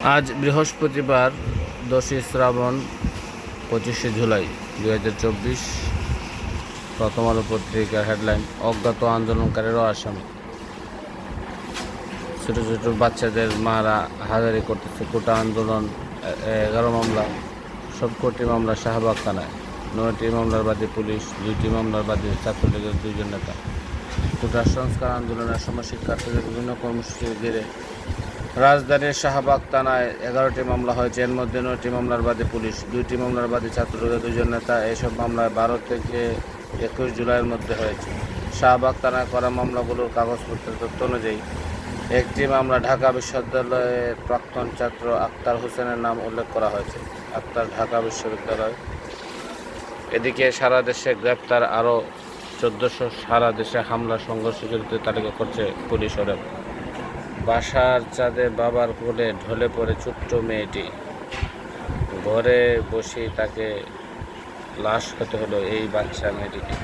আজ বৃহস্পতিবার, দশই শ্রাবণ, পঁচিশে জুলাই দু হাজার চব্বিশ। প্রথম আলো পত্রিকার হেডলাইন, অজ্ঞাত আন্দোলনকারীরাও আসামি। ছোট ছোট বাচ্চাদের মারা হাজারি করতেছে কোটা আন্দোলন এগারো মামলা, সব কোটি মামলা শাহবাগ থানায়। নয়টি মামলার বাদী পুলিশ, দুইটি মামলার বাদী ছাত্রলীগের দুইজন নেতা। কোটা সংস্কার আন্দোলনের সময় শিক্ষার্থীদের বিভিন্ন কর্মসূচি ঘিরে রাজধানীর শাহবাগ থানায় এগারোটি মামলা হয়েছে। এর মধ্যে নয়টি মামলার বাদে পুলিশ, দুইটি মামলার বাদী ছাত্রলীগের দুজন নেতা। এসব মামলায় বারো থেকে একুশ জুলাইয়ের মধ্যে হয়েছে। শাহবাগ থানায় করা মামলাগুলোর কাগজপত্রের তথ্য অনুযায়ী, একটি মামলা ঢাকা বিশ্ববিদ্যালয়ের প্রাক্তন ছাত্র আক্তার হোসেনের নাম উল্লেখ করা হয়েছে। আক্তার ঢাকা বিশ্ববিদ্যালয়। এদিকে সারা দেশে গ্রেপ্তার আরও চোদ্দোশো সারা দেশে হামলা সংঘর্ষ জড়িত তালিকা করছে পুলিশ ওরা বাসার চাঁদে বাবার কোলে ঢলে পড়ে ছোট্ট মেয়েটি। ঘরে বসে তাকে লাশ হতে হলো এই বাচ্চা মেয়েটিকে।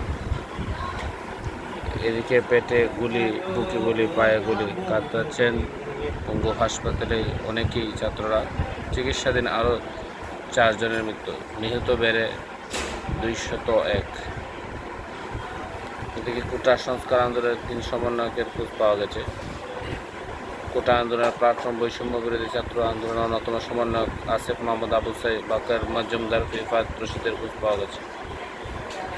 এদিকে পেটে গুলি, বুকে গুলি, পায়ে গুলি কাতরাচ্ছেন পঙ্গু হাসপাতালে অনেকেই ছাত্ররা। চিকিৎসাধীন আরও চারজনের মৃত্যু, নিহত বেড়ে দুইশত এক। এদিকে কোটা সংস্কার আন্দোলনের তিন সমন্বয়কের খোঁজ পাওয়া গেছে। কোটা আন্দোলনের প্ল্যাটফর্ম বৈষম্য বিরোধী ছাত্র আন্দোলনের অন্যতম সমন্বয়ক আসিফ মোহাম্মদ আবু সাহেব বাকের মজুমদার রিফাত রশিদের খোঁজ পাওয়া গেছে।